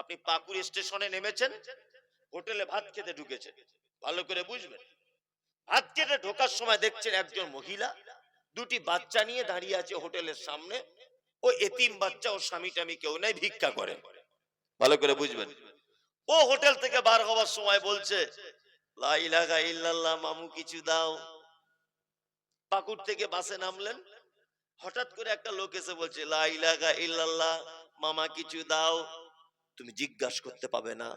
আপনি পাকুর স্টেশনে নেমেছেন, হোটেলে ভাত খেতে ঢুকেছেন। ভালো করে বুঝবেন। ভাত খেতে ঢোকার সময় দেখছেন একজন মহিলা, দুটি বাচ্চা নিয়ে দাঁড়িয়ে আছে হোটেলের সামনে। ও এতিম বাচ্চা ও স্বামী টামি কেউ নাই, ভিক্ষা করে। ভালো করে বুঝবেন। ও হোটেল থেকে বার হওয়ার সময় বলছে মামু কিছু দাও। পাকুর থেকে বাসে নামলেন। হঠাৎ করে একটা লোক এসে বলছে, লা ইলাহা ইল্লাল্লাহ, মামা কিছু দাও। তুমি জিজ্ঞাসা করতে পাবে না।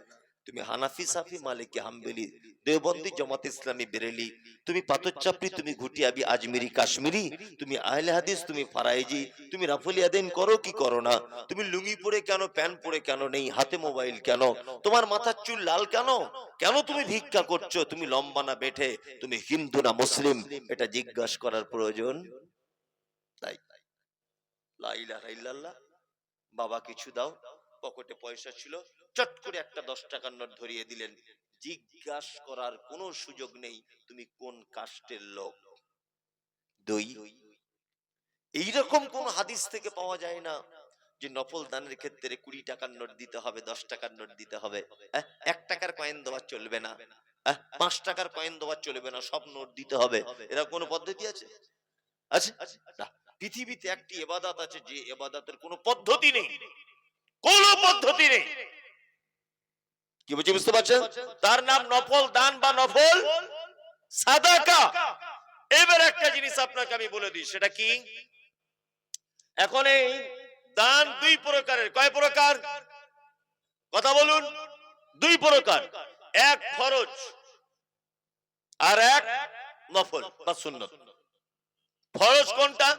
তুমি হানাফি, সাফি, মালিকি, হাম্বেলি, দেওবন্দি, জামাত ইসলামী, বেরেলি, তুমি পাথর চাপড়ি তুমি ঘুটিয়াবি, আজমিরি, কাশ্মীরি, তুমি আহলে হাদিস, তুমি ফারাইজি, তুমি রাফলি আদেন করো কি করো না? তুমি লুঙ্গি পরে কেন, প্যান্ট পরে কেন নেই, হাতে মোবাইল কেন? তোমার মাথার চুল লাল কেন? কেন তুমি ভিক্ষা করছ? তুমি লম্বা না বেঠে? তুমি হিন্দু না মুসলিম? এটা জিজ্ঞাসা করার প্রয়োজন তাই লা ইলাহা বাবা কিছু দাও। পকেটে পয়সা ছিল, চট করে একটা দশ টাকার নোট ধরিয়ে দিলেন। জিজ্ঞাসা করার কোনো সুযোগ নেই, তুমি কোন কাস্টের লোক? দুই, এইরকম কোন হাদিস থেকে পাওয়া যায় না যে নফল দানের ক্ষেত্রে কুড়ি টাকার নোট দিতে হবে, দশ টাকার নোট দিতে হবে। এক টাকার কয়েন দেওয়া চলবে না। পাঁচ টাকার কয়েন দেওয়া চলবে না, সব নোট দিতে হবে। এরকম কোনো পদ্ধতি আছে? আছে? পৃথিবীতে একটি এবাদাত আছে, যে এবাদাতের কোনো পদ্ধতি নেই। কোন পদ্ধতি নেই। কি বুঝি বুঝতে পারছেন? তার নাম নফল দান বা নফল সাদাকা। এবার একটা জিনিস আপনাকে আমি বলে দিই, সেটা কি? এখন এই দান দুই প্রকারের। কয় প্রকার? কথা বলুন। দুই প্রকার। এক ফরজ আর এক নফল বা সুন্নত। ফরজ কোনটা?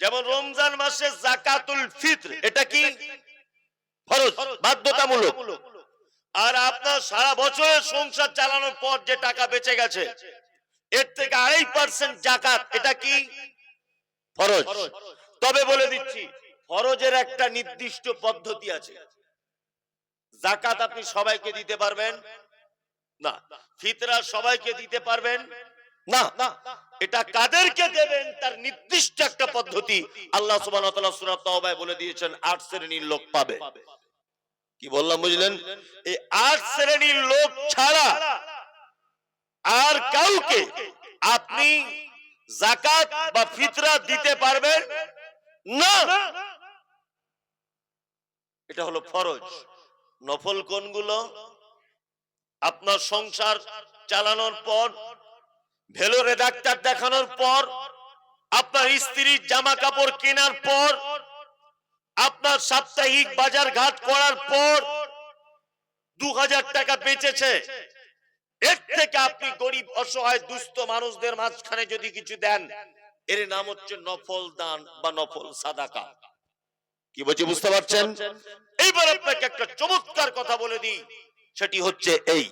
যেমন রমজান মাসে জাকাতুল ফিত্র, এটা কি? ফরজ বাধ্যতামূলক। আর আপনার সারা বছরের সংসার চালানোর পর যে টাকা বেঁচে গেছে এর থেকে আড়াই পার্সেন্ট জাকাত এটা কি? ফরজ। তবে বলে দিচ্ছি ফরজের একটা নির্দিষ্ট পদ্ধতি আছে। জাকাত আপনি সবাইকে দিতে পারবেন? না। ফিতরা সবাইকে দিতে পারবেন? না। এটা কাদেরকে দেবেন? তার নির্দিষ্ট একটা পদ্ধতি। আল্লাহ সুবহানাহু ওয়া তাআলা সূরা তাওবায় বলে দিয়েছেন আট শ্রেণির লোক পাবে। কি বললাম বুঝলেন? এই আট শ্রেণির লোক ছাড়া আর কাউকে আপনি জাকাত বা ফিতরা দিতে পারবেন না। এটা হলো ফরজ। নফল কোনগুলো? আপনার সংসার চালানোর পর, ভেলোরে ডাক্তার দেখানোর পর, আপনার স্ত্রীর জামা কাপড় কেনার পর আপনার সাপ্তাহিক বাজার ঘাট করার পর দু হাজার টাকা বেঁচেছে। এর থেকে আপনি গরিব, অসহায়, দুস্থ মানুষদের মাঝখানে যদি কিছু দেন, এর নাম হচ্ছে নফল দান বা নফল সাদাকা। কি বলছি, বুঝতে পারছেন? এইবার আপনাকে একটা চমৎকার কথা বলে দিই, সেটি হচ্ছে এই।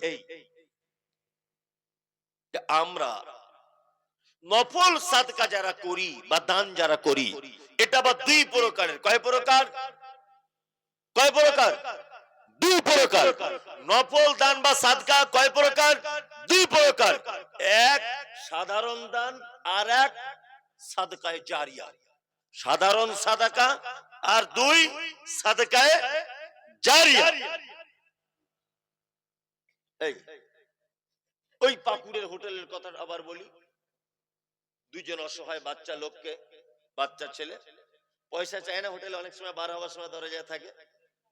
আমরা নফল সাদকা যারা করি বা দান যারা করি, এটা বা দুই প্রকারের। কয় প্রকার? কয় প্রকার? দুই প্রকার। নফল দান বা সাদকা কয় প্রকার? দুই প্রকার। এক সাধারণ দান আর এক সাদকায় জারিয়া। সাধারণ সাদাকা আর দুই সাদকায় জারিয়া। এই, ওই পাকুড়ের হোটেলের কথা আবার বলি। দুইজন অসহায় বাচ্চা লোককে, বাচ্চা ছেলে। পয়সা চায় না, হোটেলে অনেক সময় বার হওয়ার সময় দরজায় থাকে।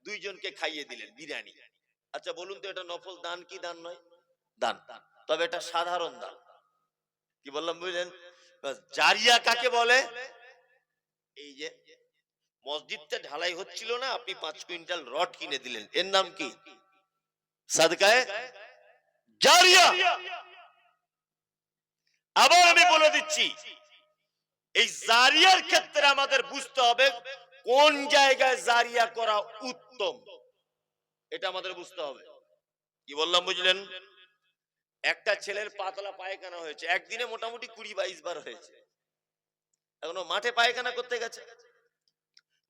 দুইজনকে খাইয়ে দিলেন, বিরিয়ানি। আচ্ছা বলুন তো, এটা নফল দান কি দান নয়? দান। তবে এটা সাধারণ দান। কি বললাম, বুঝলেন? জারিয়া কাকে বলে? এই যে, মসজিদটা ঢালাই হচ্ছিল না, আপনি পাঁচ কুইন্টাল রড কিনে দিলেন। এর নাম কি? সাদকায়? জারিয়া! আবার আমি বলে দিচ্ছি, এই জারিয়ার ক্ষেত্রে আমাদের বুঝতে হবে কোন জায়গায় জারিয়া করা উত্তম। এটা আমাদের বুঝতে হবে। কি বললাম, বুঝলেন? একটা ছেলের পাতলা পায়খানা হয়েছে, একদিনে মোটামুটি কুড়ি বাইশ বার হয়েছে। এখনও মাঠে পায়খানা করতে গেছে।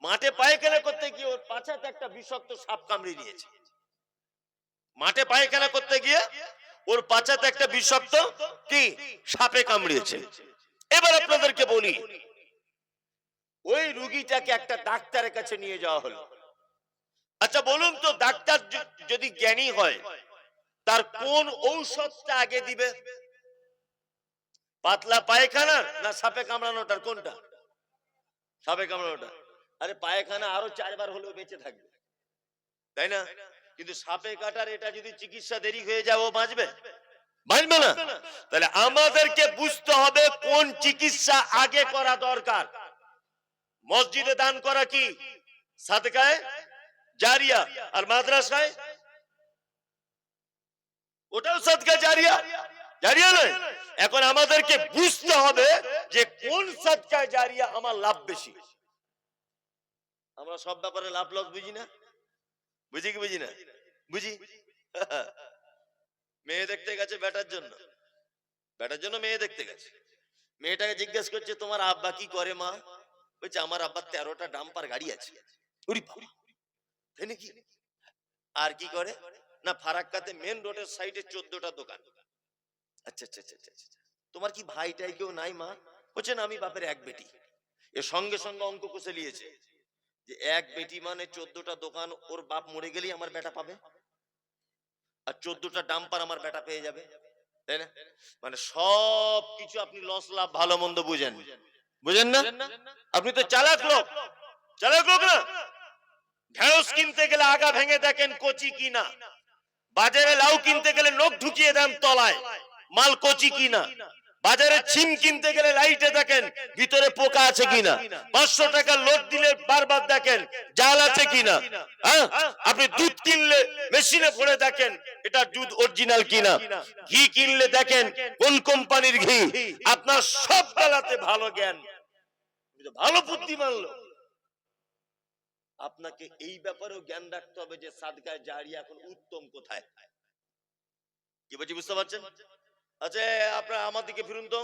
মাঠে পায়খানা করতে গিয়ে ওর পাছাতে একটা বিষাক্ত সাপ কামড়ে নিয়েছে মাঠে পায়খানা করতে গিয়ে ওর পাছাতে একটা বিষাক্ত কি? সাপে কামড়িয়েছে। এবার আপনাদেরকে বলি, ওই রুগীটাকে একটা ডাক্তারের কাছে নিয়ে যাওয়া হলো। আচ্ছা বলুন তো, ডাক্তার যদি জ্ঞানী হয়, তার কোন ঔষধটা আগে দিবে? পাতলা পায়খানা না সাপে কামড়ানোটার কোনটা? সাপে কামড়ানোটা। আরে, পায়খানা আরও চারবার হলেও বেঁচে থাকবে। তাই না? কিন্তু সাপে কাটার এটা যদি চিকিৎসা দেরি হয়ে ও বাঁচবে। বাঁচবে না। তাহলে আমাদেরকে বুঝতে হবে কোন চিকিৎসা আগে করা দরকার। মসজিদে দান করা কি? জারিয়া। আর মাদ্রাসায়? ওটাও সাদকা, জারিয়া। জারিয়া নয়। এখন আমাদেরকে বুঝতে হবে যে কোন সাদকায় জারিয়া আমার লাভ বেশি। আমরা সব ব্যাপারে লাভ লস বুঝি না? বুঝি কি বুঝি না? বুঝি? মেয়ে দেখতে গেছে বেটার জন্য। বেটার জন্য মেয়ে দেখতে গেছে। মেয়েটাকে জিজ্ঞেস করছে, তোমার আব্বা কি করে মা? বলছে, আমার আব্বার তেরোটা ডাম্পার গাড়ি আছে। আর কি করে? না, ফারাক্কাতে মেন রোডের সাইডে চোদ্দটা দোকান। আচ্ছা আচ্ছা আচ্ছা আচ্ছা আচ্ছা। তোমার কি ভাইটাই কেউ নাই মা? বলছে, না, আমি বাপের এক বেটি। এর সঙ্গে সঙ্গে অঙ্ক কষে নিয়েছে। যে এক বেটি মানে চোদ্দটা দোকান, ওর বাপ মরে গেলেই আমার বেটা পাবে। আর চোদ্দটা ডাম্পার আমার বেটা পেয়ে যাবে। তাই না? মানে সব কিছু আপনি লস লাভ, ভালো, মন্দ বুঝেন। বুঝেন না? আপনি তো চালাক লোক। চালাক লোক না? ঢেঁড়স কিনতে গেলে আগা ভেঙে দেখেন কচি কিনা। বাজারে লাউ কিনতে গেলে নখ ঢুকিয়ে দেন তলায়। মাল কচি কিনা। বাজারে ছিম কিনতে গেলে লাইটে দেখেন ভিতরে পোকা আছে কিনা। পাঁচশো টাকা লোড দিলে বারবার দেখেন জাল আছে কিনা। হ্যাঁ? আপনি দুধ কিনলে মেশিনে ভরে দেখেন এটা দুধ অরিজিনাল কিনা। ঘি কিনলে দেখেন কোন কোম্পানির ঘি। আপনার সব বেলাতে ভালো জ্ঞান। ভালো বুদ্ধিমান লোক। আপনাকে এই ব্যাপারেও জ্ঞান রাখতে হবে যে সাদকায় জারি এখন উত্তম কোথায়? কি বলছি বুঝতে পারছেন? আচ্ছা আপনার আমার দিকে ফিরুন তো।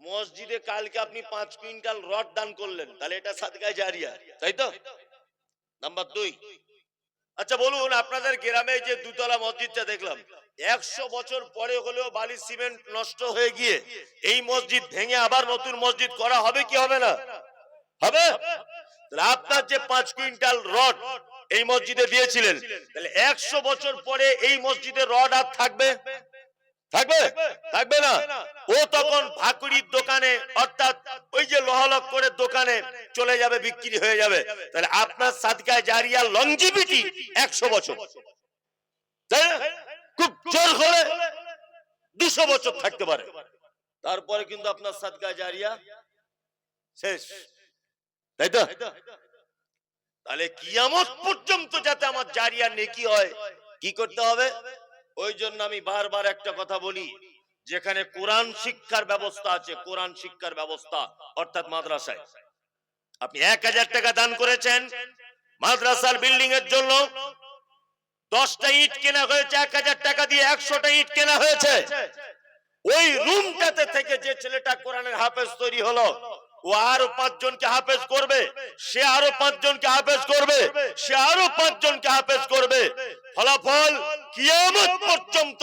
মসজিদে কালকে আপনি পাঁচ কুইন্টাল রড দান করলেন, তাহলে এটা সাদকায় জারিয়া, তাই তো? নাম্বার দুই। আচ্ছা বলুন, আপনাদের গ্রামে যে দুতলা মসজিদটা দেখলাম, একশো বছর পরে হলেও বালি সিমেন্ট নষ্ট হয়ে গিয়ে এই মসজিদ ভেঙে আবার নতুন মসজিদ করা হবে কি হবে না? হবে? আপনার যে পাঁচ কুইন্টাল রড এই মসজিদে দিয়েছিলেন। তাহলে একশো বছর পরে এই মসজিদে রড আর থাকবে? থাকবে? থাকবে না। ও তখন ভাকুড়ির দোকানে, অর্থাৎ ওই যে লহলক করে দোকানে চলে যাবে, বিক্রি হয়ে যাবে। তাহলে আপনার সাদকায় জারিয়া লংজিভিটি একশো বছর। খুব জোর করে দুশো বছর থাকতে পারে। তারপরে কিন্তু আপনার সাদকায় জারিয়া শেষ। তাই তো? তাহলে কিয়ামত পর্যন্ত যাতে আমার জারিয়া নেকি হয়, কি করতে হবে? ওই জন্য আমি বারবার একটা কথা বলি, যেখানে কোরআন শিক্ষার ব্যবস্থা আছে, কোরআন শিক্ষার ব্যবস্থা, অর্থাৎ মাদ্রাসায়। আপনি এক হাজার টাকা দান করেছেন, মাদ্রাসার বিল্ডিং এর জন্য দশটা ইট কেনা হয়েছে, এক হাজার টাকা দিয়ে একশোটা ইট কেনা হয়েছে। ওই রুমটাতে থেকে যে ছেলেটা কোরআনের হাফেজ তৈরি হলো ও আরও পাঁচজনকে হাফেজ করবে, সে আরও পাঁচজনকে হাফেজ করবে, সে আরও পাঁচজনকে হাফেজ করবে। ফলাফল কিয়ামত পর্যন্ত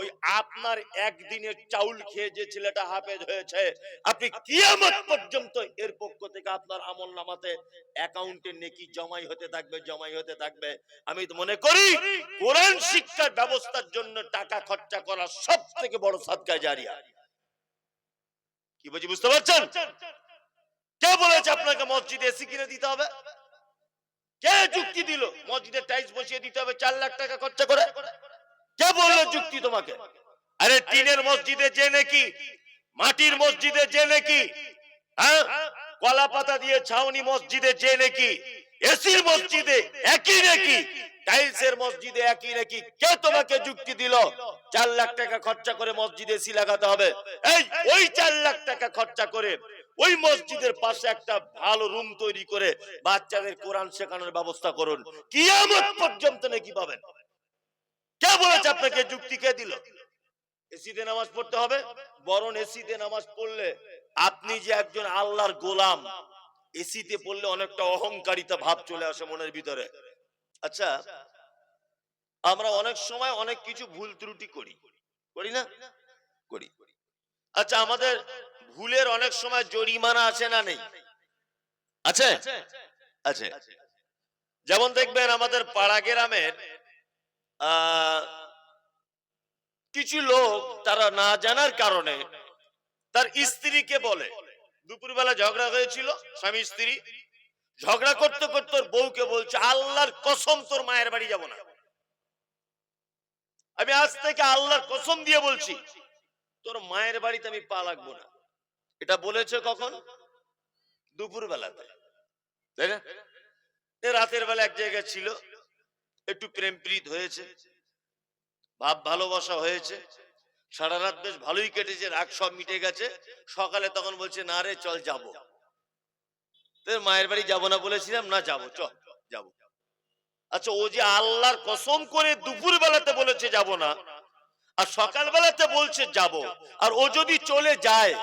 ওই আপনার একদিনের চাউল খেয়ে যে ছেলেটা হাফেজ হয়েছে, আপনি কিয়ামত পর্যন্ত এর পক্ষ থেকে আপনার আমল নামাতে অ্যাকাউন্টে নেকি জমাই হতে থাকবে, জমাই হতে থাকবে। আমি তো মনে করি, কোরআন শিক্ষার ব্যবস্থার জন্য টাকা খরচা করা সব থেকে বড় সাদকা জারিয়া। কি বলছি বুঝতে পারছেন? কে বলেছে আপনাকে মসজিদে এসি কিনে দিতে হবে? কে যুক্তি দিল? মসজিদে টাইলস বসিয়ে দিতে হবে চার লাখ টাকা খরচা করে? কে বলল যুক্তি তোমাকে? আরে টিনের মসজিদে যে নাকি, মাটির মসজিদে যে নাকি হ্যাঁ? কলা পাতা দিয়ে ছাউনি মসজিদে যে নাকি, এসির মসজিদে একই নাকি, টাইলসের মসজিদে একই নাকি, কে তোমাকে যুক্তি দিল? চার লাখ টাকা খরচা করে মসজিদে এসি লাগাতে হবে। এই, ওই চার লাখ টাকা খরচা করে ওই মসজিদের পাশে একটা ভালো রুম তৈরি করে বাচ্চাদের কোরআন শেখানোর ব্যবস্থা করুন। কিয়ামত পর্যন্ত নাকি পাবেন। কে বলেছে আপনাকে যুক্তি কে দিল? এসিতে নামাজ পড়তে হবে? বরং এসিতে নামাজ পড়লে আপনি যে একজন আল্লাহর গোলাম, এসিতে পড়লে অনেকটা অহংকারিতা ভাব চলে আসে মনের ভিতরে। আচ্ছা আমরা অনেক সময় অনেক কিছু ভুল ত্রুটি করি। করি না? করি। আচ্ছা আমাদের ভুলের অনেক সময় জরিমানা আছে না নেই? আছে? আছে। যেমন দেখবেন আমাদের পাড়া গ্রামের কিছু লোক তারা না জানার কারণে তার স্ত্রীকে বলে। দুপুরবেলা ঝগড়া হয়েছিল, স্বামী স্ত্রী। ঝগড়া করতে করতে ওর বউকে বলছে, আল্লাহর কসম তোর মায়ের বাড়ি যাব না। আমি আজ থেকে আল্লাহর কসম দিয়ে বলছি, তোর মায়ের বাড়িতে আমি পা লাগবো না। এটা বলেছে কখন? দুপুর বেলাতে তাই না? রাতের বেলা এক জায়গায় ছিল, একটু প্রেম প্রীত হয়েছে, ভাব ভালোবাসা হয়েছে সারা রাত বেশ ভালোই কেটেছে, রাগ সব মিটে গেছে, সকালে তখন বলছে, না রে, চল যাব। মায়ের বাড়ি যাব না বলেছিলাম, না, যাব চল যাব। আচ্ছা ও যে আল্লাহর কসম করে দুপুর বেলাতে বলেছে যাব না, আর সকাল বেলাতে বলছে যাব, আর ও যদি চলে যায়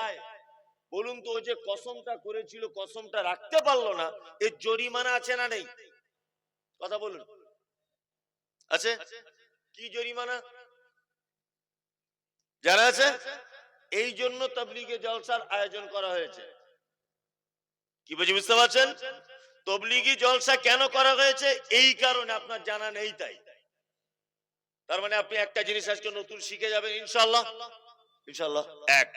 বলুন তো যে কসমটা করেছিল, কসমটা রাখতে পারল না এর জরিমানা আছে না নেই? কথা বলুন। আছে? কি জরিমানা? জানা আছে? এই জন্য তবলিগে জলসার আয়োজন করা হয়েছে। কি বুঝি বুঝতে পারছেন? তবলিগি জলসা কেন করা হয়েছে? এই কারণে আপনার জানা নেই তাই। তার মানে আপনি একটা জিনিস আজকে নতুন শিখে যাবেন ইনশাল্লাহ ইনশাল্লাহ এক।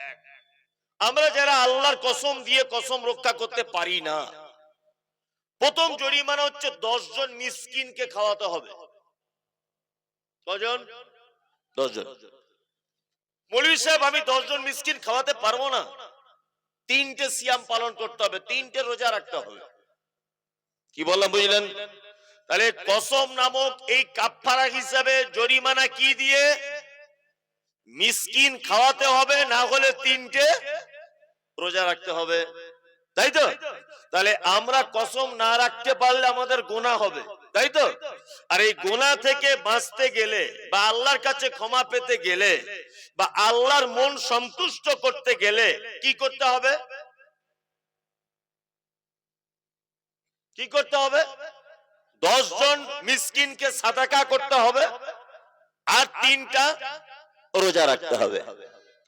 আমরা যারা আল্লাহর কসম দিয়ে কসম রক্ষা করতে পারি না, প্রথম জরিমানা হচ্ছে দশ জন মিসকিনকে খাওয়াতে হবে। কজন? দশ জন। মৌলী সাহেব, আমি দশ জন মিসকিন খাওয়াতে পারব না। তিনটে সিয়াম পালন করতে হবে, তিনটে রোজা রাখতে হবে। কি বললাম, বুঝলেন? তাহলে কসম নামক এই কাফারা হিসাবে জরিমানা কি দিয়ে? মিসকিন খাওয়াতে হবে, না হলে তিনটে রোজা রাখতে হবে। তাই তো? তাহলে আমরা কসম না রাখতে পারলে আমাদের গোনা হবে। তাই তো? আর এই গোনা থেকে বাঁচতে গেলে বা আল্লাহর কাছে ক্ষমা পেতে গেলে বা আল্লাহর মন সন্তুষ্ট করতে গেলে কি করতে হবে? কি করতে হবে? দশ জন মিসকিনকে সাদাকা করতে হবে আর তিনটা রোজা রাখতে হবে।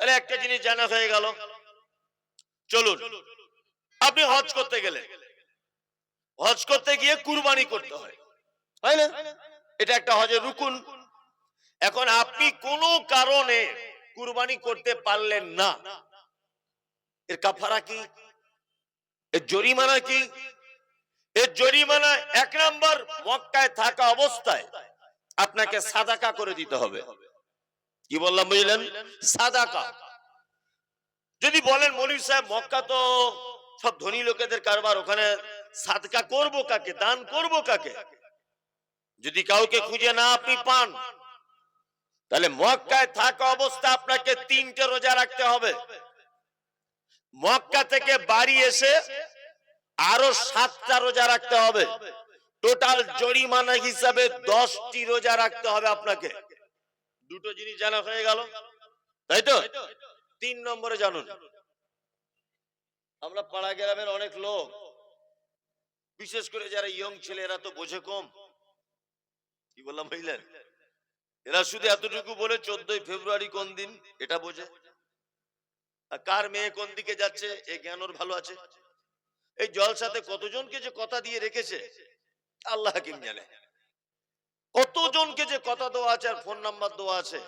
তাহলে একটা জিনিস জানা হয়ে গেল। চলুন, আপনি হজ করতে গেলে। হজ করতে গিয়ে কুরবানি করতে হয়। তাই না? এটা একটা হজের রুকুন। এখন আপনি কোনো কারণে কুরবানি করতে পারলেন না। এর কাফারা কি? এর জরিমানা কি? এর জরিমানা এক নাম্বার মক্কায় থাকা অবস্থায় আপনাকে সাদাকা করে দিতে হবে। কি বললাম বুঝলেন? সাদাকা। যদি বলেন মৌলী সাহেব, মক্কা তো সব ধনী লোকেদের কারবার, ওখানে সাদকা করব কাকে, দান করব কাকে? যদি কাউকে খুঁজে না আপনি পান, তাহলে মক্কায় থাকা অবস্থা আপনাকে তিনটে রোজা রাখতে হবে। মক্কা থেকে বাড়ি এসে আরও সাতটা রোজা রাখতে হবে। টোটাল জরিমানা হিসাবে দশটি রোজা রাখতে হবে আপনাকে। দুটো জিনিস জানা হয়ে গেল। তাই তো? তিন নম্বরে জানুন। আমরা পাড়া গ্রামের অনেক লোক, বিশেষ করে যারা ইয়ং ছেলে, এরা তো বোঝে কম। কি বললাম বুঝলেন এরা শুধু এতটুকু বলে চোদ্দই ফেব্রুয়ারি কোন দিন, এটা বোঝে। কার মেয়ে কোন দিকে যাচ্ছে, এ জ্ঞান ওর ভালো আছে। এই জলসাতে কতজনকে যে কথা দিয়ে রেখেছে, আল্লাহ হাকিম জানে। কতজনকে যে কথা দেওয়া আছে আর ফোন নাম্বার দেওয়া আছে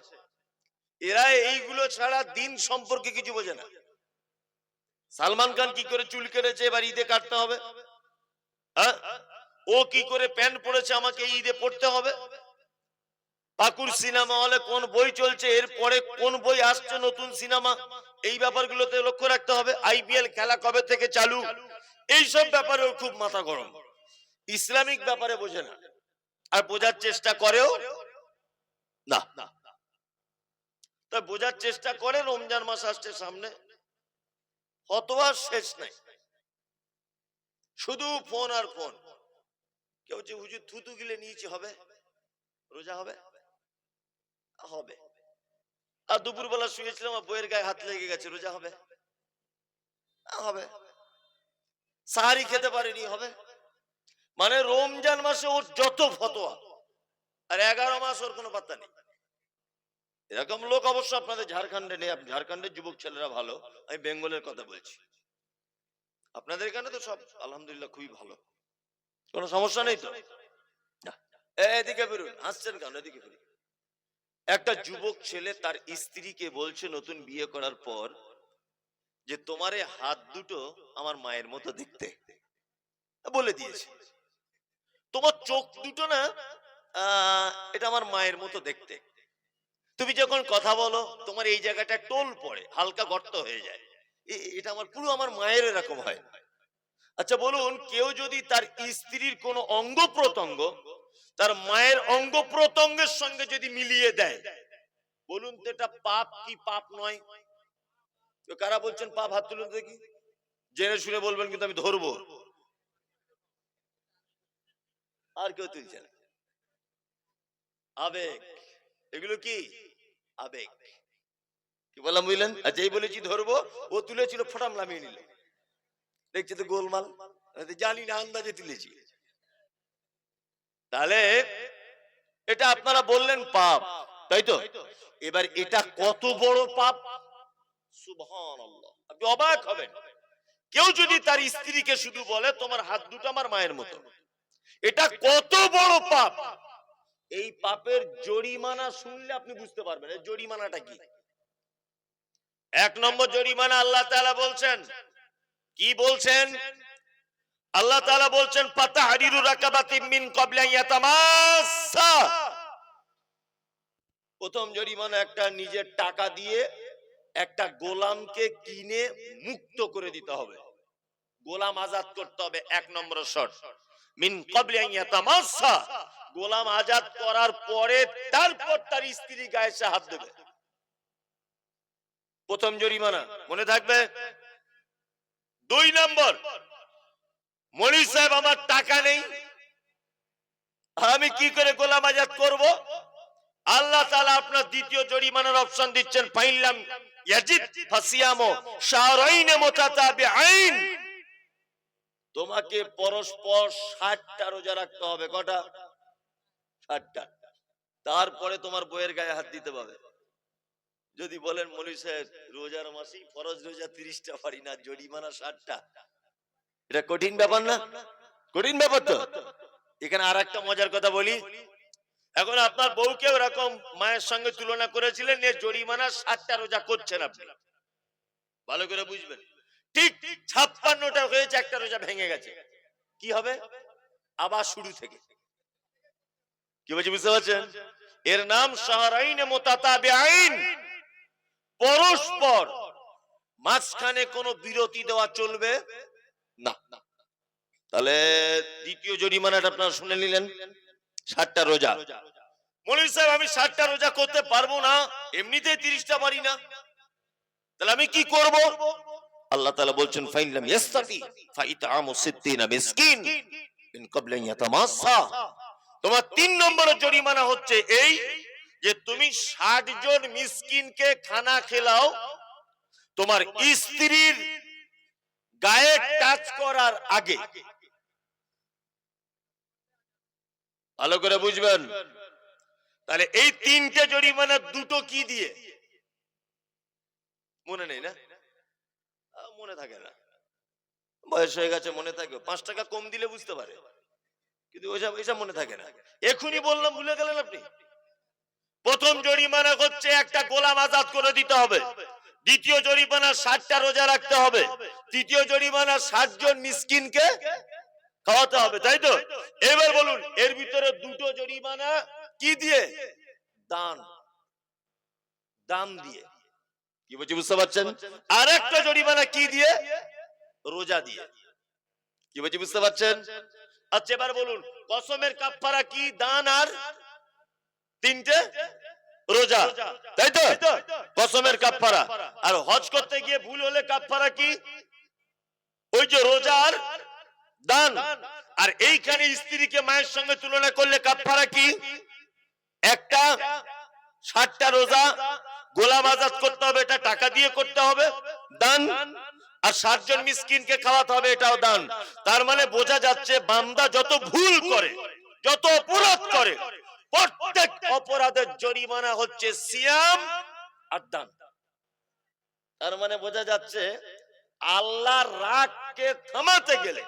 এরা এইগুলো ছাড়া দিন সম্পর্কে কিছু বোঝে না। সালমান খান কি করে চুল কেটেছে, এবার ঈদে কাটতে হবে? হ্যাঁ? ও কি করে প্যান্ট পরেছে, আমাকে ঈদে পড়তে হবে? পাকুর সিনেমা হলে কোন বই চলছে, এরপরে কোন বই আসছে নতুন সিনেমা, এই ব্যাপারগুলোতে লক্ষ্য রাখতে হবে। আইপিএল খেলা কবে থেকে চালু? এই সব ব্যাপারেও খুব মাথা গরম। ইসলামিক ব্যাপারে বোঝে না। আর বোঝার চেষ্টা করেও না না। তা বোঝার চেষ্টা করে রমজান মাস আসছে সামনে। কত আর শেষ নাই। শুধু ফোন আর ফোন। কেউ যে হুজুর থুতু গিলে নিয়েছে, হবে? রোজা হবে? হবে। আর দুপুরবেলা শুয়েছিলাম আর বইয়ের গায়ে হাত লেগে গেছে, রোজা হবে? হবে। সাহারি খেতে পারেনি, হবে? মানে রমজান মাসে ওর যত ফতোয়া, আর এগারো মাস ওর কোনো পাত্তা নেই। এরকম লোক অবশ্য আপনাদের ঝাড়খণ্ডে নেই। ঝাড়খণ্ডের যুবক ছেলেরা ভালো। আমি বেঙ্গলের কথা বলছি। আপনাদের এখানে তো সব আলহামদুলিল্লাহ খুবই ভালো। কোনো সমস্যা নেই তো? এদিকে বেরুন। হাসছেন কেন? এদিকে বেরুন। একটা যুবক ছেলে তার স্ত্রীকে বলছে নতুন বিয়ে করার পর যে তোমার হাত দুটো আমার মায়ের মতো দেখতে। বলে দিয়েছে। তোমার চোখ দুটো না এটা আমার মায়ের মতো দেখতে। তুমি যখন কথা বলো, তোমার এই জায়গাটা টোল পড়ে, হালকা গর্ত হয়ে যায়। এটা আমার, পুরো আমার মায়ের এরকম হয়। আচ্ছা বলুন, কেউ যদি তার স্ত্রীর কোনো অঙ্গ প্রত্যঙ্গ, তার মায়ের অঙ্গ প্রত্যঙ্গের সঙ্গে যদি মিলিয়ে দেয়, বলুন তো এটা পাপ কি পাপ নয়? কারা বলছেন পাপ? হাত তুলুন দেখি। জেনে শুনে বলবেন কিন্তু আমি ধরবো। আর কেউ তুলছে না। আবেগ। এগুলো কি? আবেগ। কি বললাম বুঝলেন? এই বলেছি ধরবো, ও তুলেছিল, ফটাম নামিয়ে নিল। দেখছি তো গোলমাল। জানি না আন্দাজে তুলেছি। তাহলে এটা আপনারা বললেন পাপ, তাই তো? এবার এটা কত বড় পাপ? আপনি অবাক হবেন। কেউ যদি তার স্ত্রীকে শুধু বলে, তোমার হাত দুটো আমার মায়ের মতো। এটা কত বড় পাপ? এই পাপের জরিমানা শুনলে আপনি বুঝতে পারবেন জরিমানাটা কি? এক নম্বর জরিমানা আল্লাহ তাআলা বলছেন। কি বলছেন? আল্লাহ তাআলা বলছেন পাতা হারিরু রাকাবাতিন মিন ক্বাবলা ইয়াতামাসসা। প্রথম জরিমানা একটা নিজের টাকা দিয়ে একটা গোলামকে কিনে মুক্ত করে দিতে হবে। গোলাম আজাদ করতে হবে, এক নম্বর শর্ত। গোলাম আজাদ করার পরে তারপর তার স্ত্রী গায়ে সে হাত দেবে। প্রথম জরিমানা, মনে থাকবে? দুই নম্বর মনি সাহেব, আমার টাকা নেই। আমি কি করে গোলাম আজাদ করব? আল্লাহ তাআলা আপনার দ্বিতীয় জরিমানার অপশন দিচ্ছেন মুতাতাবিআইন। তোমাকে পরস্পর 60টা রোজা রাখতে হবে। কটা? 60টা তারপরে তোমার বইয়ের গায়ে হাত দিতে পাবে যদি বলেন, মলি সাহেব, রোজার মাসেই ফরজ রোজা তিরিশটা, পারি না, জরিমানা ষাটটা। এটা কঠিন ব্যাপার না? কঠিন ব্যাপার তো। এখানে আর একটা মজার কথা বলি। এখন আপনার বউকে ওরকম মায়ের সঙ্গে তুলনা করেছিলেন জরিমানা ষাটটা রোজা করছেন আপনি। ভালো করে বুঝবেন। ঠিক ছাপ্পান্নটা হয়েছে, একটা রোজা ভেঙে গেছে। কি হবে? আবার শুরু থেকে। কি বলছি, বুঝতে পারছেন? এর নাম শাহরাইন মোতাতাবে আইন পরস্পর মাঝখানে কোনো বিরতি দেওয়া চলবে? না। তাহলে দ্বিতীয় জরিমানাটা আপনারা শুনে নিলেন। ষাটটা রোজা। মনির সাহেব, আমি ষাটটা রোজা করতে পারব না? এমনিতে তিরিশটা পারি না। তাহলে আমি কি করব? আল্লাহ তাআলা বলছেন ফাইলাম ইয়াস্তাতি ফাইতামু সিত্তিনা মিসকিন ইন ক্বাবলা ইয়াতামাসসা। তোমার তিন নম্বরের জরিমানা হচ্ছে এই যে তুমি ষাট জন মিসকিনকে খানা খেলাও, তোমার স্ত্রীর গায়ে টাচ করার আগে। ভালো করে বুঝবেন? তাহলে এই তিনটে জরিমানা দুটো কি দিয়ে? মনে নেই না? মনে থাকে না। বয়স হয়ে গেছে, মনে থাকবে পাঁচ টাকা কম দিলে বুঝতে পারে। কিন্তু ওইসব ওইসব মনে থাকে না। এখনই বললাম, ভুলে গেলেন আপনি? প্রথম জরিমানা হচ্ছে একটা গোলাম আজাদ করে দিতে হবে। দ্বিতীয় জরিমানা ষাটটা রোজা রাখতে হবে। তৃতীয় জরিমানা ষাট জন মিসকিনকে খাওয়াতে হবে, তাই তো? এবার বলুন, এর ভিতরে দুটো জরিমানা কি দিয়ে? দান। দান দিয়ে। কি বলছি বুঝতে পারছেন? আর একটা জরিমানা কি দিয়ে? রোজা দিয়ে। কি বলছি বুঝতে পারছেন? আচ্ছা এবার বলুন কসমের কাফারা কি দান আর তিনটে? রোজা। তাই তো? কসমের কাফারা আর হজ করতে গিয়ে ভুল হলে কাফারা কি? ওই যে রোজা আর দান। আর এইখানে স্ত্রীকে মায়ের সঙ্গে তুলনা করলে কাফারা কি? একটা ষাটটা রোজা গোলাম আজাদ করতে হবে, এটা টাকা দিয়ে করতে হবে, দান। আর সাতজন মিসকিনকে খাওয়াতে হবে, এটাও দান। তার মানে বোঝা যাচ্ছে বান্দা যত ভুল করে, যত অপরাধ করে, প্রত্যেক অপরাধের জরিমানা হচ্ছে সিয়াম আর দান। তার মানে বোঝা যাচ্ছে আল্লাহ রাগকে থামাতে গেলে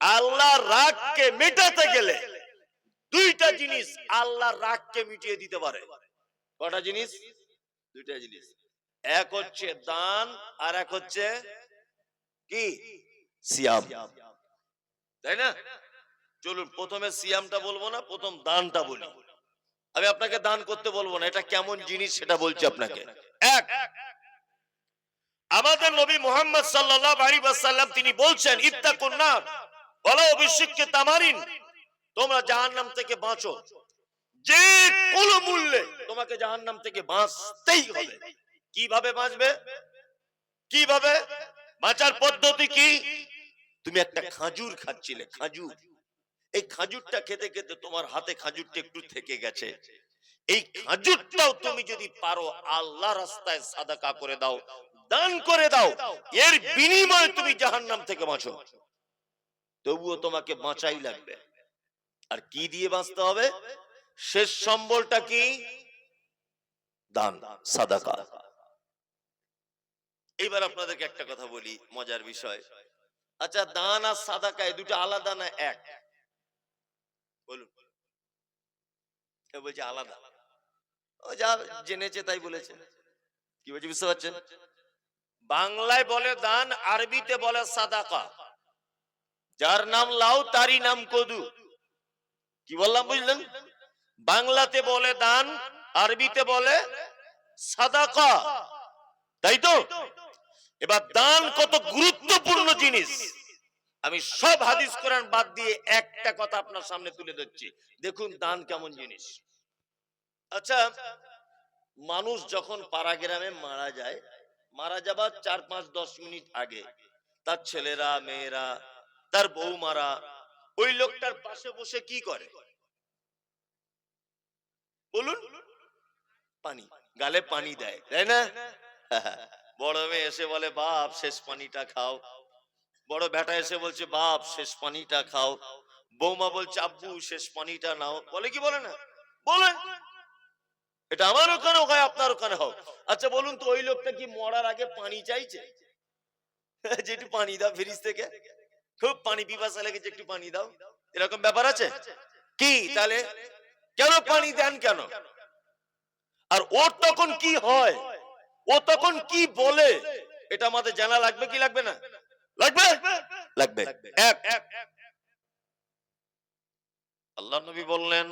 আল্লাহ রাগকে মেটাতে গেলে দুইটা জিনিস আল্লাহর রাগকে মিটিয়ে দিতে পারে। কটা জিনিস? দুইটা জিনিস। এক হচ্ছে দান, আর এক হচ্ছে কি? সিয়াম। তাই না? চলুন, প্রথমে সিয়ামটা বলব না, প্রথম দানটা বলি। আমি আপনাকে দান করতে বলব না, এটা কেমন জিনিস সেটা বলছি আপনাকে। এক, আমাদের নবী মোহাম্মদ আলাইহি ওয়াসাল্লাম তিনি বলছেন, ইত্তাকুন নার, ওয়ালা বিশিক্কি তামারিন, তোমরা জাহান্নাম থেকে বাঁচো। যে কোনো মূল্যে তোমাকে জাহান্নাম থেকে বাঁচতেই হবে। কীভাবে বাঁচবে? কীভাবে? বাঁচার পদ্ধতি কি? তুমি একটা খাজুর খাচ্ছিলে, খাজুর। এই খাজুরটা খেতে খেতে তোমার হাতে খাজুরটা একটু থেকে গেছে। এই খাজুরটাও তুমি যদি পারো আল্লাহ রাস্তায় সাদাকা করে দাও, দান করে দাও, এর বিনিময়ে তুমি জাহান্নাম থেকে বাঁচো। তবুও তোমাকে বাঁচাই লাগবে। আর কি দিয়ে বাঁচতে হবে? শেষ সম্বলটা কি? দান, সাদাকা। এইবার আপনাদেরকে একটা কথা বলি, মজার বিষয়। আচ্ছা দান আর সাদাকা, এই দুটো আলাদা না এক? বলুন। বলছে আলাদা? ও যা জেনেছে তাই বলেছে। কি বলছে বুঝতে পারছেন? বাংলায় বলে দান, আরবিতে বলে সাদাকা। যার নাম লাউ, তারই নাম কদু। কি বললাম বুঝলেন? বাংলাতে বলে দান, আরবিতে বলে সাদাকা। তাই তো? এবার দান কত গুরুত্বপূর্ণ জিনিস। আমি সব হাদিস কোরআন বাদ দিয়ে একটা কথা আপনার সামনে তুলে ধরছি। দেখুন দান কেমন জিনিস। আচ্ছা মানুষ যখন পাড়া গ্রামে মারা যায়, মারা যাবার চার পাঁচ দশ মিনিট আগে, তার ছেলেরা, মেয়েরা, তার বৌমারা, ওই লোকটার পাশে বসে কি করে? বলুন। পানি, গালে পানি দেয়, তাই না? বড় মেয়ে এসে বলে, বাপ, শেষ পানিটা খাও। বড় বেটা এসে বলছে, বাপ, শেষ পানিটা খাও। বৌমা বলছে, আব্বু, শেষ পানিটা নাও। বলে কি বলে না? বলে। এটা আমার ওখানে হয় আপনার ওখানে হোক। আচ্ছা বলুন তো, ওই লোকটা কি মরার আগে পানি চাইছে? যে একটু পানি দাও ফ্রিজ থেকে। খুব পানি পিপাসা লেগেছে, একটু পানি দাও। এরকম ব্যাপার আছে? কি, তাহলে? কেন পানি দেন কেন? আর ওর তখন কি হয়? ও তখন কি বলে? এটা আমাদের জানা লাগবে কি লাগবে না? লাগবে? লাগবে। আল্লাহ নবী বললেন,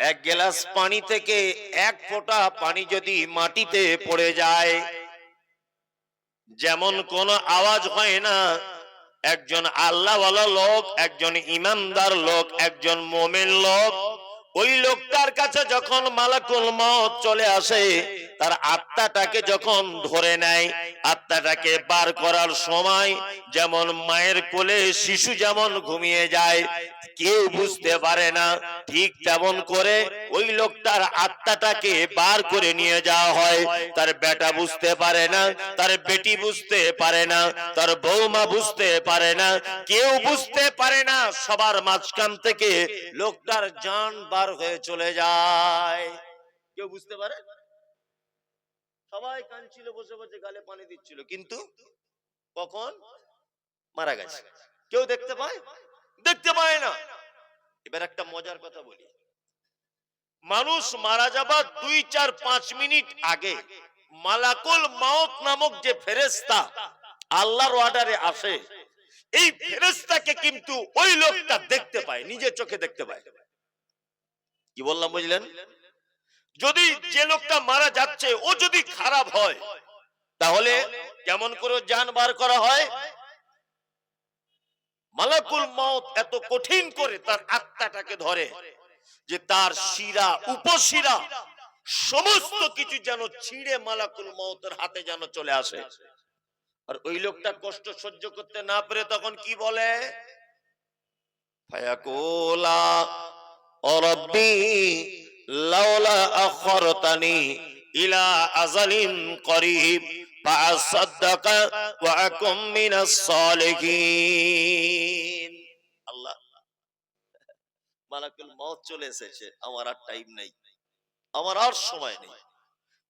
এক গ্লাস পানি থেকে এক ফোঁটা পানি যদি মাটিতে পড়ে যায়, যেমন কোন আওয়াজ হয় না একজন আল্লাহওয়ালা লোক একজন ইমানদার লোক একজন মোমেন লোক। ওই লোকটার কাছে যখন মালাকুল মত চলে আসে, তার আত্মাটাকে যখন ধরে নেয়, আত্মাটাকে বার করার সময় যেমন মায়ের কোলে শিশু যেমন ঘুমিয়ে যায়, কেউ বুঝতে পারে না, ঠিক তেমন করে ওই লোকটার আত্মাটাকে বার করে নিয়ে যাওয়া হয়। তার বেটা বুঝতে পারে না, তার বেটি বুঝতে পারে না, তার বৌমা বুঝতে পারে না, কেউ বুঝতে পারে না। সবার মাঝখান থেকে লোকটার জান বার হয়ে চলে যায়। কেউ বুঝতে পারে? সবাই কাঁদছিল, বসে বসে গালে পানি দিচ্ছিল। কিন্তু কখন? মারা গেছে। কেউ দেখতে পায়? দেখতে পায় না। এবার একটা মজার কথা বলি। মানুষ মারা যাবার দুই, চার, পাঁচ মিনিট আগে মালাকুল মাওত নামক যে ফেরেস্তা আল্লাহর অর্ডারে আসে, এই ফেরেস্তাকে কিন্তু ওই লোকটা দেখতে পায়, নিজের চোখে দেখতে পায়। কি বললাম বুঝলেন? যদি যে লোকটা মারা যাচ্ছে, ও যদি খারাপ হয়, তাহলে কেমন করে জান বার করা হয়? মালাকুল মত এত কঠিন করে তার আত্মাটাকে ধরে যে তার শিরা, উপশিরা, সমস্ত কিছু যেন ছিঁড়ে মালাকুল মতের হাতে যেন চলে আসে। আর ওই লোকটা কষ্ট সহ্য করতে না পেরে তখন কি বলে? ফায়াকুলা ও রব্বি লাউলা আখরতানি ইলা আজালিন করিব فأصدق وأكن من الصالحين আল্লাহ মালাকুল মউত চলে এসেছে আমার আর টাইম নেই আমার আর সময় নেই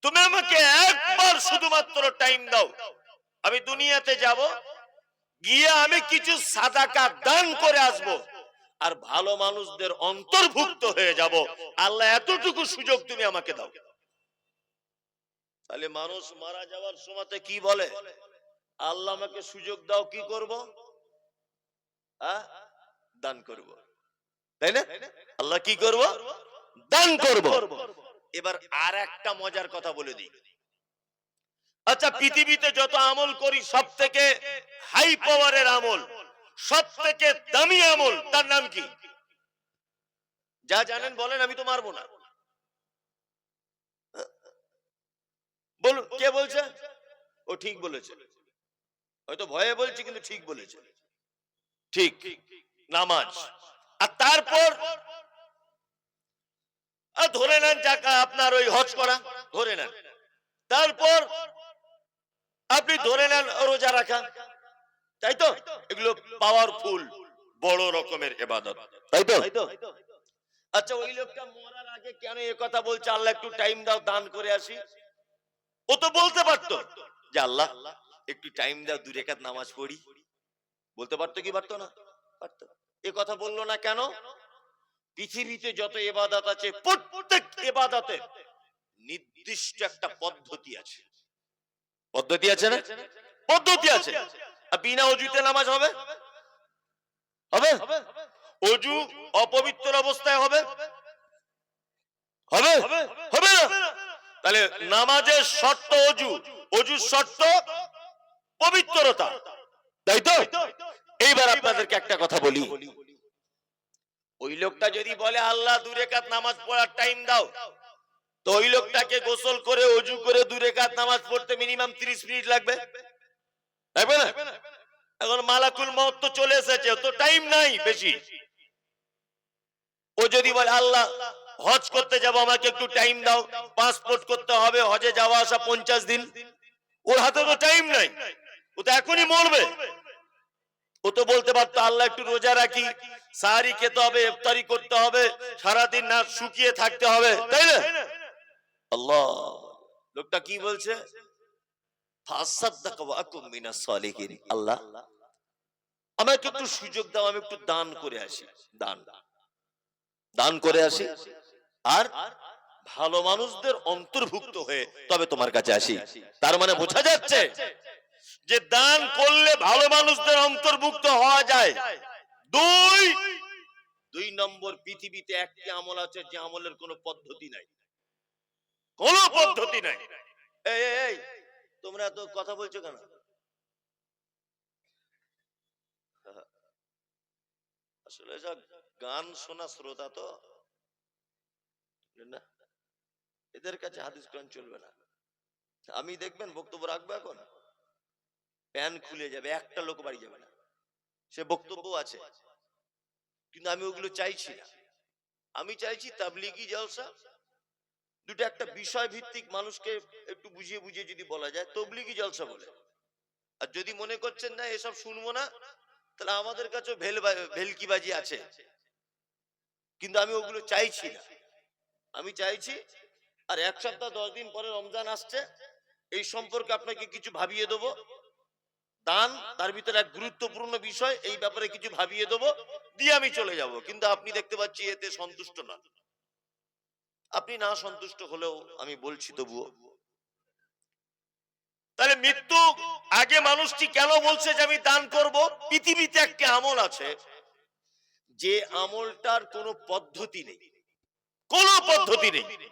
তুমি আমাকে একবার শুধুমাত্র টাইম দাও আমি দুনিয়াতে যাব গিয়ে আমি কিছু সাদাকা দান করে আসব আর ভালো মানুষদের অন্তর্ভুক্ত হয়ে যাব। আল্লাহ এতটুকু সুযোগ তুমি আমাকে দাও। তাহলে মানুষ মারা যাওয়ার সময়তে কি বলে? আল্লাহ আমাকে সুযোগ দাও, কি করব? হ্যাঁ? দান করব। তাই না? আল্লাহ কি করব? দান করব। এবার আর একটা মজার কথা বলে দিই। আচ্ছা পৃথিবীতে যত আমল করি সব থেকে হাই পাওয়ারের আমল সব থেকে দামি আমল, তার নাম কি? যা জানেন বলেন, আমি তো মারবো না। বলুন, কে বলছে? ও ঠিক বলেছে। হয়তো ভয়ে বলছি, কিন্তু ঠিক বলেছে। ঠিক, নামাজ। আর তারপর? ধরে নেন টাকা আপনার ওই হজ করা, ধরে নেন। তারপর? আপনি ধরে নেন রোজা রাখা। তাই তো এগুলো পাওয়ারফুল বড় রকমের এবাদত তাই তো আচ্ছা ওই লোকটা মরার আগে কেন এ কথা বলছে? আল্লাহ একটু টাইম দাও দান করে আসি। ও তো বলতে পারতো যে আল্লাহ একটু টাইম দাও দু রেখাত নামাজ পড়ি। বলতে পারতো কি? পারতো না। পারতো। এ কথা বলল না কেন? পৃথিবীতে যত এবাদত আছে প্রত্যেক এবাদতে নির্দিষ্ট একটা পদ্ধতি আছে। পদ্ধতি আছে না? পদ্ধতি আছে। আর বিনা অজুতে নামাজ হবে? হবে? অজু অপবিত্র অবস্থায় হবে? হবে? হবে। না? তাহলে নামাজের শর্ত অজু। অজুর শর্ত পবিত্রতা। তাই তো? এইবার আপনাদেরকে একটা কথা বলি। ওই লোকটা যদি বলে আল্লাহ দূরে কাত নামাজ পড়ার টাইম দাও। তো ওই লোকটাকে গোসল করে অজু করে দূরে কাত নামাজ পড়তে মিনিমাম 30 মিনিট লাগবে। লাগবে না এখন মালাকুল মত তো চলে এসেছে, তো টাইম নাই বেশি। ও যদি বলে, আল্লাহ, হজ করতে যাব, আমাকে একটু টাইম দাও পাসপোর্ট করতে হবে, হজে যাওয়া আসা পঞ্চাশ দিন। ওর হাতে তো টাইম নাই। ও তো এখনই মরবে। ও তো বলতে পারতো, আল্লাহ, একটু রোজা রাখি, সাহারি খেতে হবে, ইফতারি করতে হবে, সারাদিন না শুকিয়ে থাকতে হবে। তাই না? আল্লাহ, লোকটা কি বলছে? আল্লাহ আমাকে একটু সুযোগ দাও আমি একটু দান করে আসি। দান। দান করে আসি। আর ভালো মানুষদের অন্তর্ভুক্ত হয়ে তবে তোমার কাছে আসি। তার মানে বোঝা যাচ্ছে যে দান করলে ভালো মানুষদের অন্তর্ভুক্ত হওয়া যায়। দুই দুই নম্বর পৃথিবীতে একটি আমল আছে যে আমলের কোনো পদ্ধতি নাই। কোন পদ্ধতি নাই। এই তোমরা তো কথা বলছো কেন? আসলে যা গান শোনা শ্রোতা তো, না? এদের কাছে হাদিস কোরআন চলবে না। আমি দেখবেন বক্তব্য রাখব এখন। প্যান খুলে যাবে, একটা লোক বাড়ি যাবে না। সে বক্তব্য আছে, কিন্তু আমি ওগুলো চাইছি না। আমি চাইছি তাবলিগি জলসা দুটো একটা বিষয় ভিত্তিক মানুষকে একটু বুঝিয়ে বুঝিয়ে যদি বলা যায়, তবলিগি জলসা বলে। আর যদি মনে করছেন না, এসব শুনব না, তাহলে আমাদের কাছেও ভেল ভেলকিবাজি আছে। কিন্তু আমি ওগুলো চাইছি না। আমি চাইছি, আর এক সপ্তাহ, দশ দিন পরে রমজান আসছে, এই সম্পর্কে আপনাকে কিছু ভাবিয়ে দেবো। দান, তার ভিতরে এক গুরুত্বপূর্ণ বিষয়, এই ব্যাপারে কিছু ভাবিয়ে দেবো, দিয়ে আমি চলে যাব। কিন্তু আপনি দেখতে পাচ্ছি এতে সন্তুষ্ট না। আপনি না সন্তুষ্ট হলেও আমি বলছি তবুও। তাহলে মৃত্যু আগে মানুষটি কেন বলছে যে আমি দান করব? পৃথিবীতে একটি আমল আছে। যে আমলটার কোনো পদ্ধতি নেই। কোনো পদ্ধতি নেই।